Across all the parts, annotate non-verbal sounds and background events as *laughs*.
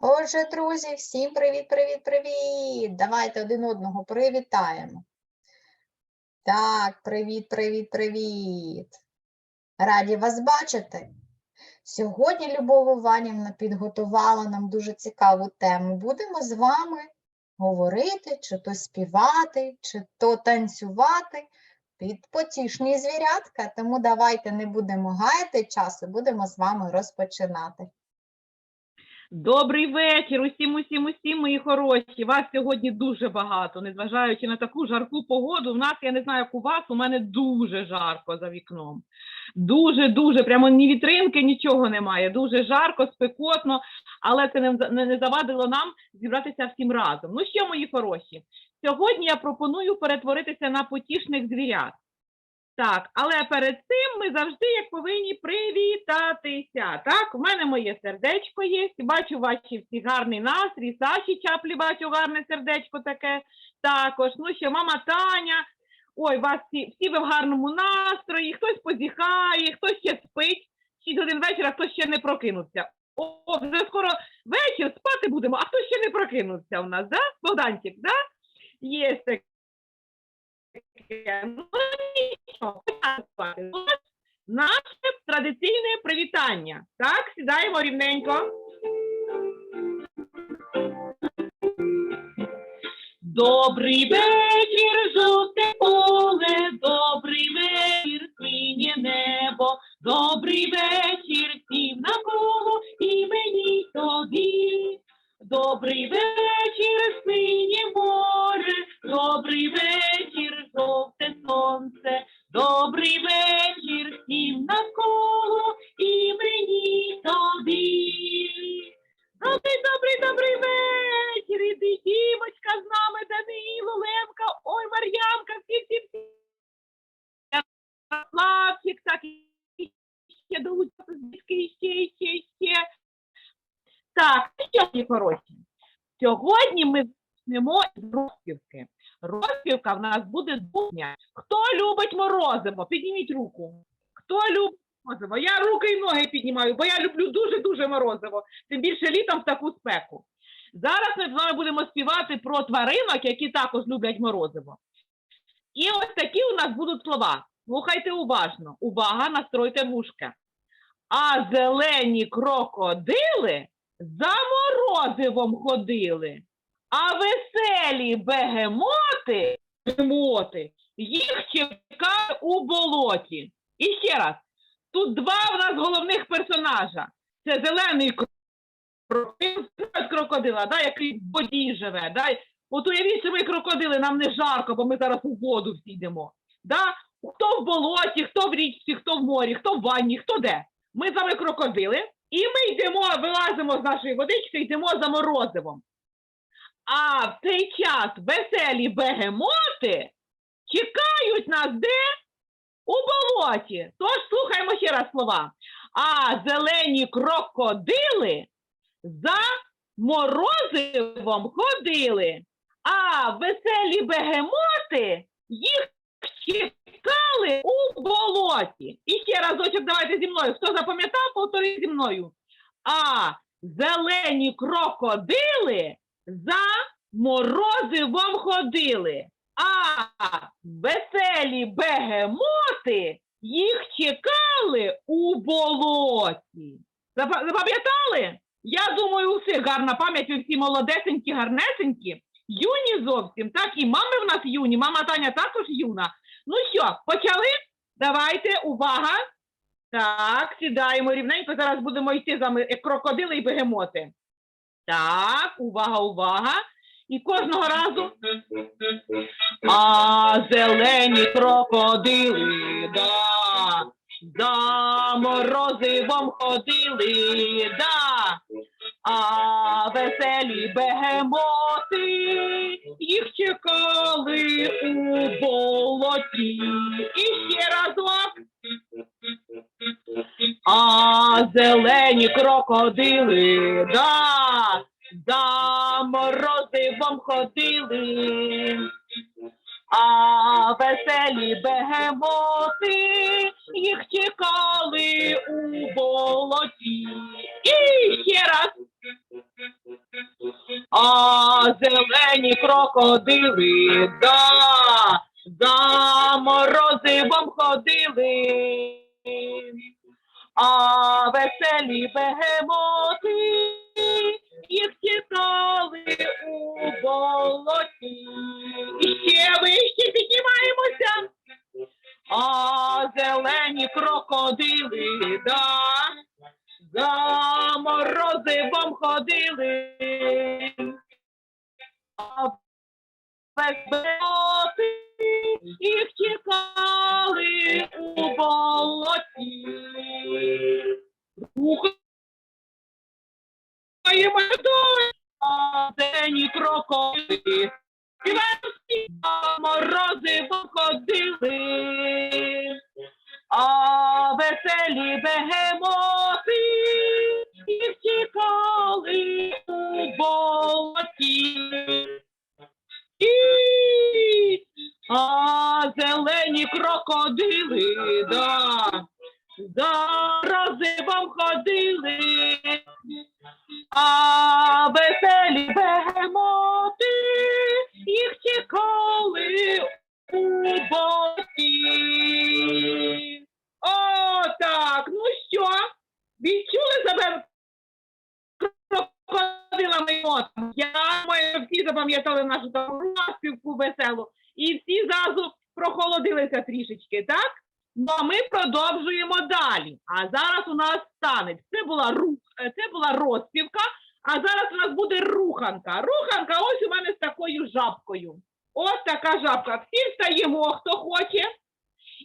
Отже, друзі, всім привіт, привіт, привіт! Давайте один одного привітаємо. Так, привіт, привіт, привіт! Раді вас бачити. Сьогодні Любов Іванівна підготувала нам дуже цікаву тему. Будемо з вами говорити, чи то співати, чи то танцювати під потішні звірятка. Тому давайте не будемо гаяти часу, будемо з вами розпочинати. Добрий вечір усім, усім, усім, мої хороші. Вас сьогодні дуже багато, незважаючи на таку жарку погоду. У нас, я не знаю, як у вас, у мене дуже жарко за вікном. Дуже, дуже, прямо ні вітринки, нічого немає. Дуже жарко, спекотно, але це не, завадило нам зібратися всім разом. Ну що, мої хороші, сьогодні я пропоную перетворитися на потішних звірят. Так, але перед цим ми завжди як повинні привітатися. Так, у мене моє сердечко є. Бачу ваші всі гарний настрій. Саші чаплі бачу гарне сердечко таке. Також. Ну що, мама Таня. Ой, вас всі, всі ви в гарному настрої, хтось позіхає, хтось ще спить. 6 годин вечора, хтось ще не прокинувся. О, вже скоро вечір, спати будемо, а хтось ще не прокинувся у нас, да? Богданчик, да? Є таке. Наше традиційне привітання. Так, сідаємо рівненько. Добрий вечір, жовте поле, добрий вечір, синє небо, добрий вечір нас буде двохня. Хто любить морозиво? Підніміть руку. Хто любить морозиво? Я руки і ноги піднімаю, бо я люблю дуже-дуже морозиво тим більше літом в таку спеку. Зараз ми з вами будемо співати про тваринок, які також люблять морозиво. І ось такі у нас будуть слова. Слухайте уважно. Увага, настройте вушка. А зелені крокодили за морозивом ходили, а веселі бегемоти, бегемоти їх чекає у болоті. І ще раз, тут два в нас головних персонажа. Це зелений крокодил, крокодила, да, який в воді живе. Да? От уявіть, що ми крокодили, нам не жарко, бо ми зараз у воду всі йдемо. Да? Хто в болоті, хто в річці, хто в морі, хто в ванні, хто де. Ми з вами крокодили, і ми йдемо, вилазимо з нашої водички, йдемо за морозивом. А в цей час веселі бегемоти чекають нас де? У болоті. Тож слухаємо ще раз слова. А зелені крокодили за морозивом ходили, а веселі бегемоти їх чекали у болоті. І ще разочок давайте зі мною. Хто запам'ятав, повтори зі мною. А зелені крокодили за морозивом ходили, а веселі бегемоти їх чекали у болоті. Запам'ятали? Я думаю, у всіх гарна пам'ять, всі молодесенькі, гарнесенькі, юні зовсім, так і мами в нас юні, мама Таня також юна. Ну що, почали? Давайте, увага. Так, сідаємо рівненько, зараз будемо йти за крокодили і бегемоти. Так, увага, увага. І кожного разу. *laughs* А зелені крокодили, да, за морозивом ходили, да, а веселі бегемоти їх чекали у болоті. І ще разок. А зелені крокодили, да, ходили, а веселі бегемоти їх чекали у болоті. І ще раз. А зелені крокодили, да, за морозивом ходили. Втікали у болоті. А зелені крокодили, да, зарази вам ходили, а танець. Це була рух, е, це була розпівка, а зараз у нас буде руханка. Руханка ось у мене з такою жабкою. Ось така жабка. Всі встаємо, хто хоче.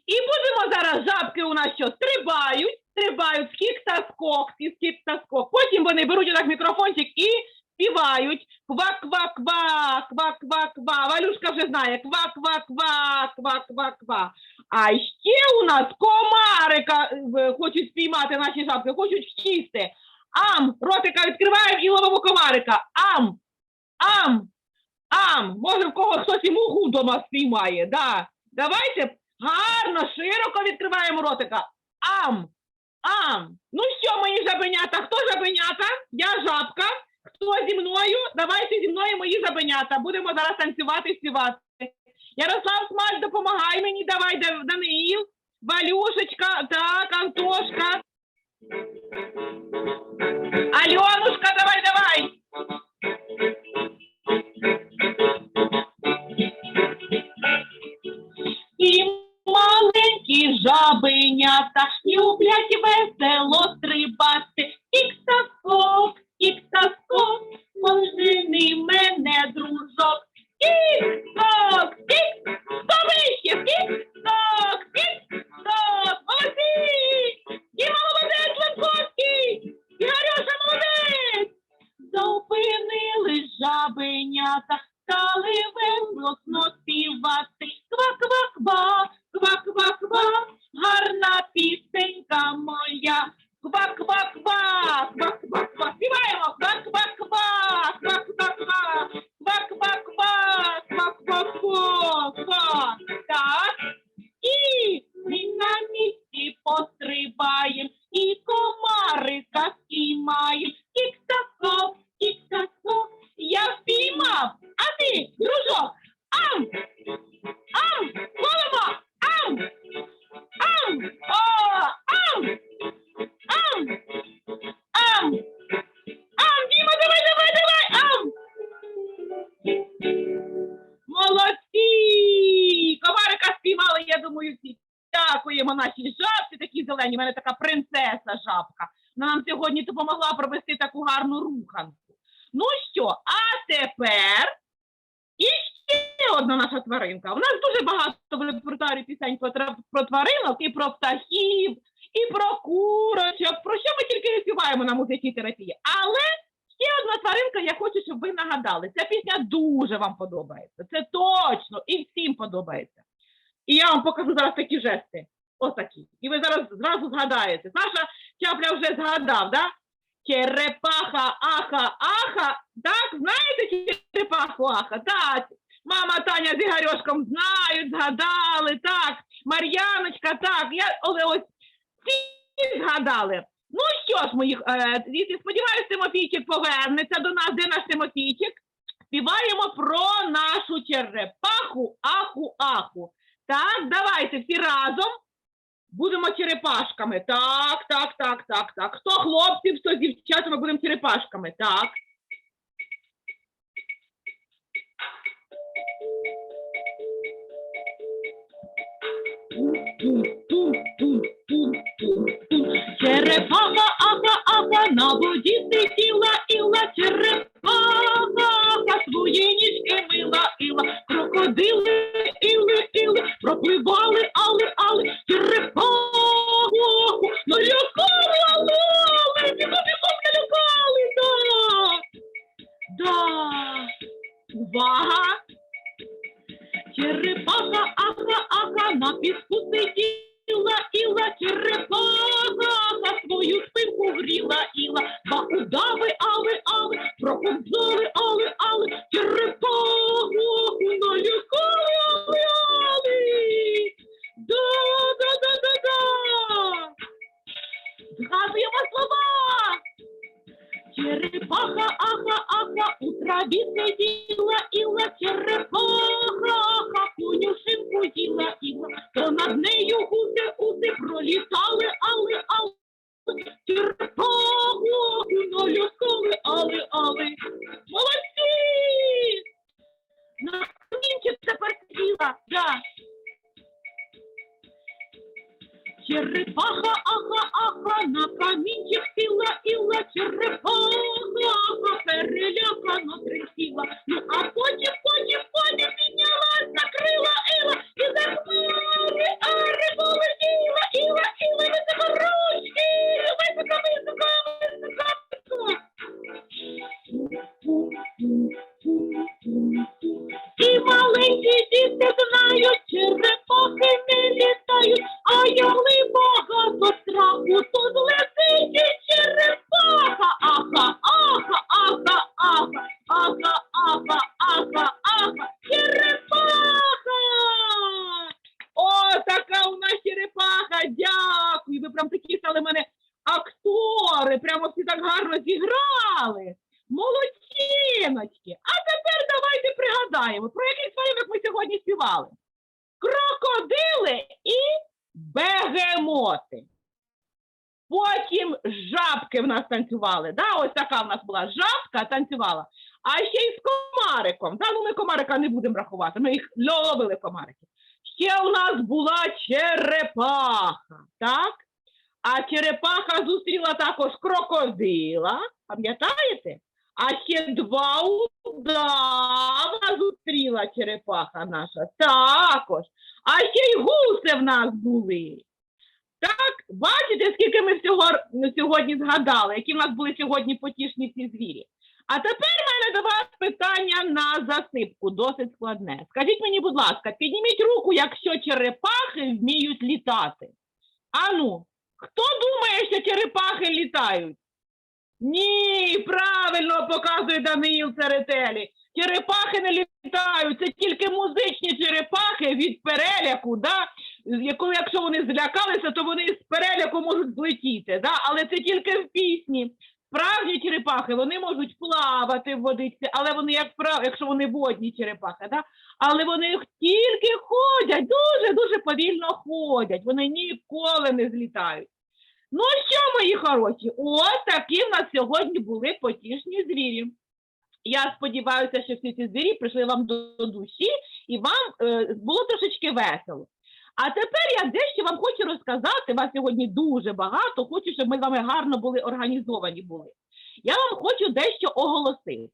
І будемо зараз жабки у нас що стрибають, стрибають, скік та скок, скік та скок. Потім вони беруть отак мікрофончик і співають. Ква-ква-ква, ква-ква-ква. Валюшка вже знає. Ква-ква-ква, ква-ква-ква. А ще у нас комарика е, хочуть спіймати наші жабки, хочуть вчисти. Ам, ротика відкриваємо і ловимо комарика. Ам, ам, ам. Може, в кого хтось і муху вдома спіймає. Да. Давайте гарно, широко відкриваємо ротика. Ам, ам. Ну що, мої жабенята? Хто жабенята? Я жабка. Хто зі мною? Давайте зі мною мої жабенята. Будемо зараз танцювати співати. Ярослав Смаль, допомагай мені, давай, Даниїл, Валюшечка, так, Антошка. Альонушка, давай, давай. І маленькі жабенята люблять весело стрибати. Тік-та-скок, тік-та-скок, мене, дружок. Тік-ток, тік, вище, тік-ток, тік-ток, У мене така принцеса жабка. Вона нам сьогодні допомогла провести таку гарну руханку. Ну що, а тепер і ще одна наша тваринка. У нас дуже багато в репертуарі пісень про, про тваринок і про птахів, і про курочок. Про що ми тільки не співаємо на музичній терапії. Але ще одна тваринка, я хочу, щоб ви нагадали. Ця пісня дуже вам подобається. Це точно і всім подобається. І я вам покажу зараз такі жести. Ось такі. І ви зараз зразу згадаєте. Наша чапля вже згадав, да? Черепаха, аха, аха. Так, знаєте черепаху, аха? Так. Мама Таня з Ігорьошком знають, згадали, так. Мар'яночка, так. Я, але ось всі згадали. Ну що ж, моїх, е, сподіваюся, Тимофійчик повернеться до нас, де наш Тимофійчик? Співаємо про нашу черепаху, аху, аху. Так, давайте всі разом будемо черепашками. Так, так, так, так, так. Хто хлопців, хто дівчата, ми будемо черепашками. Так. Черепаха, ага, ага, на воді completely актори, прямо всі так гарно зіграли. Молодчиночки! А тепер давайте пригадаємо, про який тваринок ми сьогодні співали. Крокодили і бегемоти. Потім жабки в нас танцювали. Да? Ось така в нас була жабка танцювала. А ще й з комариком. Да? Ну, ми комарика не будемо рахувати, ми їх ловили комарики. Ще у нас була черепаха, так? А черепаха зустріла також крокодила, пам'ятаєте? А ще два удава зустріла черепаха наша також. А ще й гуси в нас були. Так, бачите, скільки ми всього сьогодні згадали, які в нас були сьогодні потішні ці звірі. А тепер в мене до вас питання на засипку, досить складне. Скажіть мені, будь ласка, підніміть руку, якщо черепахи вміють літати. Ану, хто думає, що черепахи літають? Ні, правильно показує Даниїл Церетелі. Черепахи не літають, це тільки музичні черепахи від переляку, да? якого, якщо вони злякалися, то вони з переляку можуть злетіти, да? але це тільки в пісні. Справжні черепахи, вони можуть плавати в водичці, але вони, як прав, якщо вони водні черепахи, да? але вони тільки ходять, дуже-дуже повільно ходять, вони ніколи не злітають. Ну що, мої хороші, от такі в нас сьогодні були потішні звірі. Я сподіваюся, що всі ці звірі прийшли вам до душі і вам е, було трошечки весело. А тепер я дещо вам хочу розказати. Вас сьогодні дуже багато. Хочу, щоб ми з вами гарно були організовані були. Я вам хочу дещо оголосити.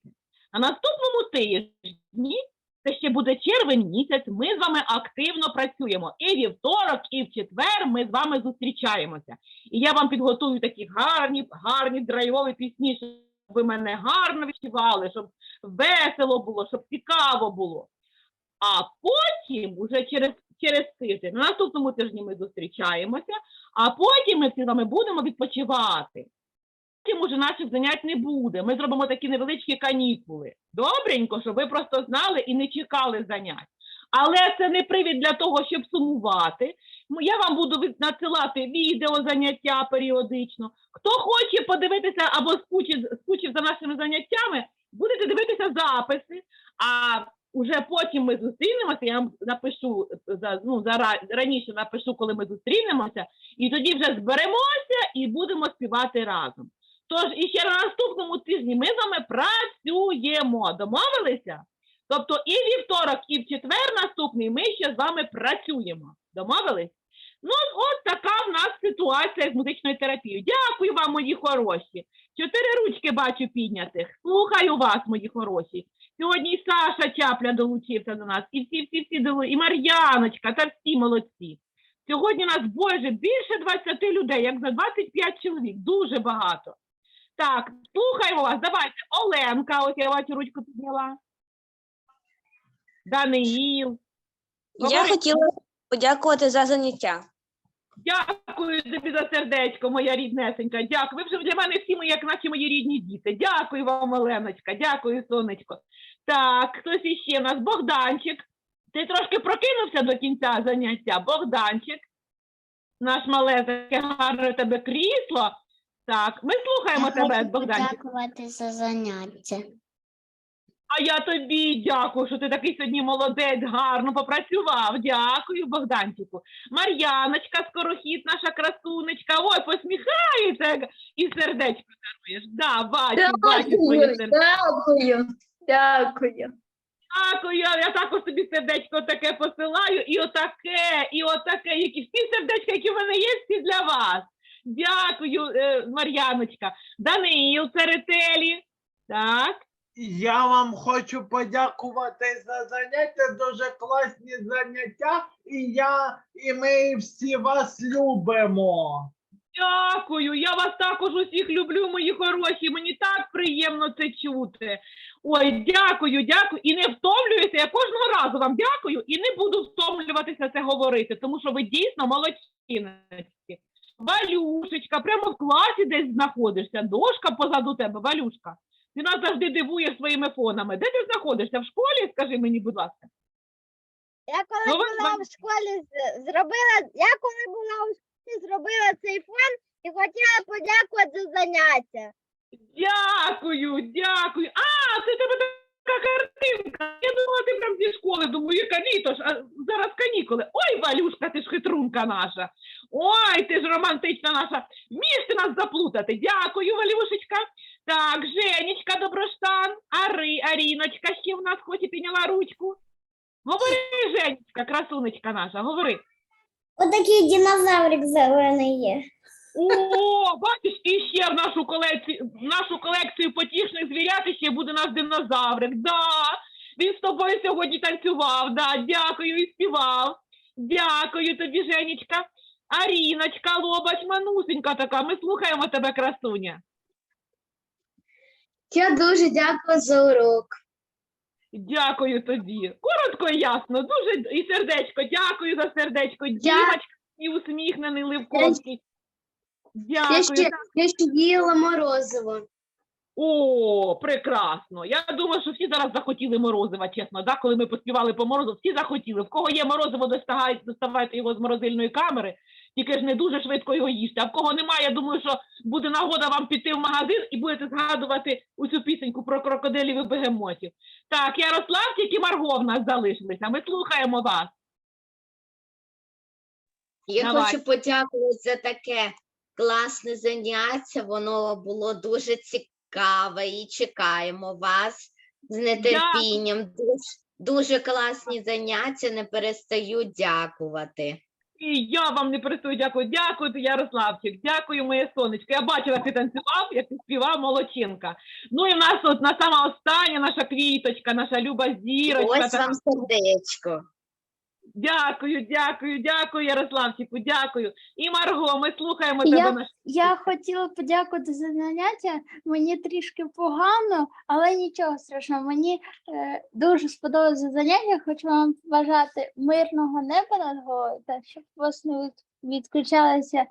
На наступному тижні, це ще буде червень місяць, ми з вами активно працюємо. І вівторок, і в четвер ми з вами зустрічаємося. І я вам підготую такі гарні, гарні драйвові пісні, щоб ви мене гарно відчували, щоб весело було, щоб цікаво було. А потім, уже через, через тиждень, на наступному тижні ми зустрічаємося, а потім ми з вами будемо відпочивати. Потім уже наших занять не буде. Ми зробимо такі невеличкі канікули. Добренько, щоб ви просто знали і не чекали занять. Але це не привід для того, щоб сумувати. Я вам буду надсилати відео заняття періодично. Хто хоче подивитися або скучив, скучив за нашими заняттями, будете дивитися записи, а уже потім ми зустрінемося. Я вам напишу за ну раніше напишу, коли ми зустрінемося, і тоді вже зберемося і будемо співати разом. Тож і ще на наступному тижні ми з вами працюємо. Домовилися? Тобто і вівторок, і в четвер наступний ми ще з вами працюємо. Домовились? Ну, от така в нас ситуація з музичною терапією. Дякую вам, мої хороші. Чотири ручки бачу піднятих. Слухаю вас, мої хороші. Сьогодні і Саша Чапля долучився до нас, і всі, всі, всі долу, і Мар'яночка, та всі молодці. Сьогодні нас, Боже, більше 20 людей, як за 25 чоловік. Дуже багато. Так, слухаємо вас. Давайте. Оленка, ось я бачу ручку підняла. Даниїл. Я хотіла подякувати за заняття. Дякую тобі за сердечко, моя ріднесенька. Дякую. Ви вже для мене всі мої, як наче мої рідні діти. Дякую вам, Оленочка. Дякую, сонечко. Так, хтось іще у нас Богданчик. Ти трошки прокинувся до кінця заняття. Богданчик. Наш мале таке гарне тебе крісло. Так, ми слухаємо тебе, Богданчик. Дякувати за заняття. А я тобі дякую, що ти такий сьогодні молодець, гарно попрацював. Дякую, Богданчику. Мар'яночка, скорохід, наша красунечка. Ой, посміхається і сердечко даруєш. Да, бачу, бачу твоє сердечко. Дякую. Дякую. Дякую, я також тобі сердечко таке посилаю, і отаке, і отаке, які всі сердечка, які в мене є, всі для вас. Дякую, е, Мар'яночка. Даниїл, Церетелі. Так. Я вам хочу подякувати за заняття, дуже класні заняття, і я і ми всі вас любимо. Дякую, я вас також усіх люблю, мої хороші. Мені так приємно це чути. Ой, дякую, дякую. І не втомлююся. Я кожного разу вам дякую і не буду втомлюватися це говорити, тому що ви дійсно молодці. Валюшечка, прямо в класі десь знаходишся. Дошка позаду тебе, Валюшка. Ти нас завжди дивуєш своїми фонами. Де ти знаходишся? В школі? Скажи мені, будь ласка. Я коли Ну, була в школі, зробила, я коли була у школі, зробила цей фон і хотіла подякувати за заняття. Дякую, дякую. А, це в тебе така картинка. Я думала, ти прям зі школи. Думаю, яка літо ж, а зараз канікули. Ой, Валюшка, ти ж хитрунка наша. Ой, ти ж романтична наша. Вмієш ти нас заплутати. Дякую, Валюшечка. Так, Женечка Доброштан, Ари, Аріночка ще в нас хоч і підняла ручку. Говори, Женечка, красунечка наша, говори. Отакий динозаврик зелений є. О, бачиш, і ще в нашу колекцію, в нашу колекцію потішних звірят ще буде наш динозаврик. Да, він з тобою сьогодні танцював. Да, дякую і співав. Дякую тобі, Женечка. Аріночка, лобач, манусенька така. Ми слухаємо тебе, красуня. Я дуже дякую за урок. Дякую тобі. Коротко і ясно. Дуже і сердечко. Дякую за сердечко. Дімочка і усміхнений Левковський. Я ще, я ще їла морозиво. О, прекрасно. Я думаю, що всі зараз захотіли морозива, чесно, да? коли ми поспівали по морозу, всі захотіли. В кого є морозиво, доставайте, його з морозильної камери, тільки ж не дуже швидко його їсти. А в кого немає, я думаю, що буде нагода вам піти в магазин і будете згадувати цю пісеньку про крокодилів і бегемотів. Так, Ярослав, тільки Марго в нас залишилися. Ми слухаємо вас. Я Давай. хочу подякувати за таке класне заняття. Воно було дуже цікаве і чекаємо вас з нетерпінням. Дуже, дуже класні заняття. Не перестаю дякувати. І я вам не перестаю дякую. Дякую, Ярославчик. Дякую, моє сонечко. Я бачила, як ти танцював, як ти співав молодчинка. Ну і в нас от на сама остання наша квіточка, наша люба зірочка. Ось вам сердечко. Дякую, дякую, дякую, Ярославчику, дякую. І Марго, ми слухаємо Я- тебе. Наш... Я хотіла подякувати за заняття. Мені трішки погано, але нічого страшного. Мені е, дуже сподобалося заняття. Хочу вам бажати мирного неба над головою, та щоб у вас не від- відключалося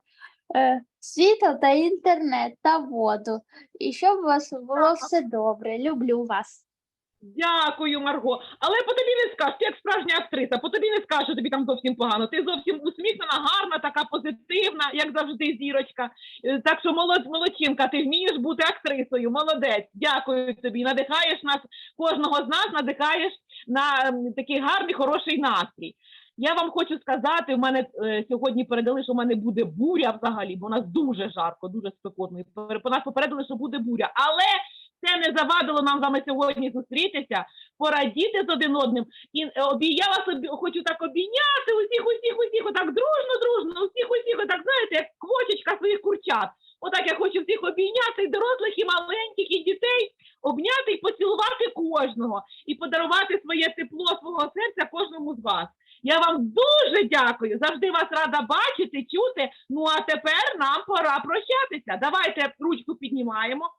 е, світло та інтернет та воду. І щоб у вас було все добре. Люблю вас. Дякую, Марго. Але по тобі не скажеш, ти як справжня актриса, по тобі не скажеш, що тобі там зовсім погано. Ти зовсім усміхнена, гарна, така позитивна, як завжди, зірочка. Е, Так що молод, молодчинка, ти вмієш бути актрисою. Молодець. Дякую тобі. Надихаєш нас, кожного з нас надихаєш на такий гарний, хороший настрій. Я вам хочу сказати, в мене е, сьогодні передали, що в мене буде буря взагалі, бо у нас дуже жарко, дуже спекотно. По нас попередили, що буде буря. Але це не завадило нам з вами сьогодні зустрітися, порадіти з один одним. І е, я вас хочу так обійняти усіх, усіх, усіх, отак дружно, дружно, усіх, усіх, отак, знаєте, як квочечка своїх курчат. Отак я хочу всіх обійняти, і дорослих, і маленьких, і дітей, обняти і поцілувати кожного, і подарувати своє тепло свого серця кожному з вас. Я вам дуже дякую. Завжди вас рада бачити, чути. Ну а тепер нам пора прощатися. Давайте ручку піднімаємо.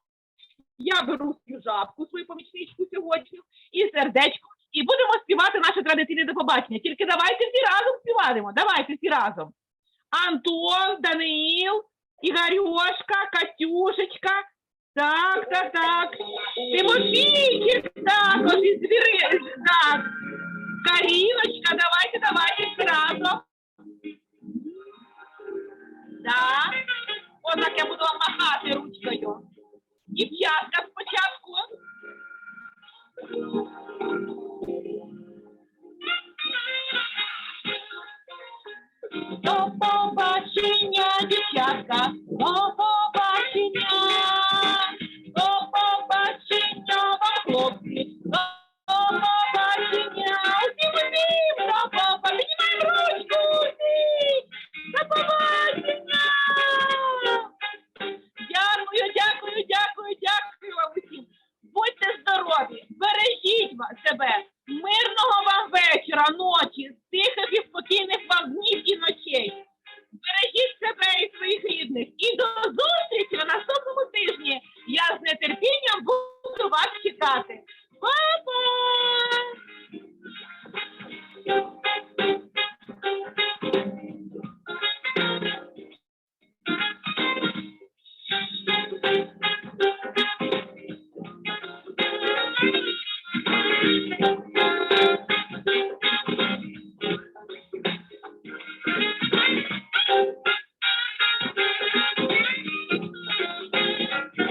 Я беру свою жабку, свою помічничку сьогодні, і сердечко, і будемо співати наше традиційне до побачення. Тільки давайте всі разом співаємо. Давайте всі разом. Антон, Даниїл, Ігорюшка, Катюшечка. Так, так, так. Тимофійчик, також із звіри. Так. Каріночка, давайте, давайте разом. Так. Отак я буду вам махати ручкою. Дівчатка спочатку. До побачення, дівчатка, до побачення, здорові, бережіть себе. Мирного вам вечора, ночі,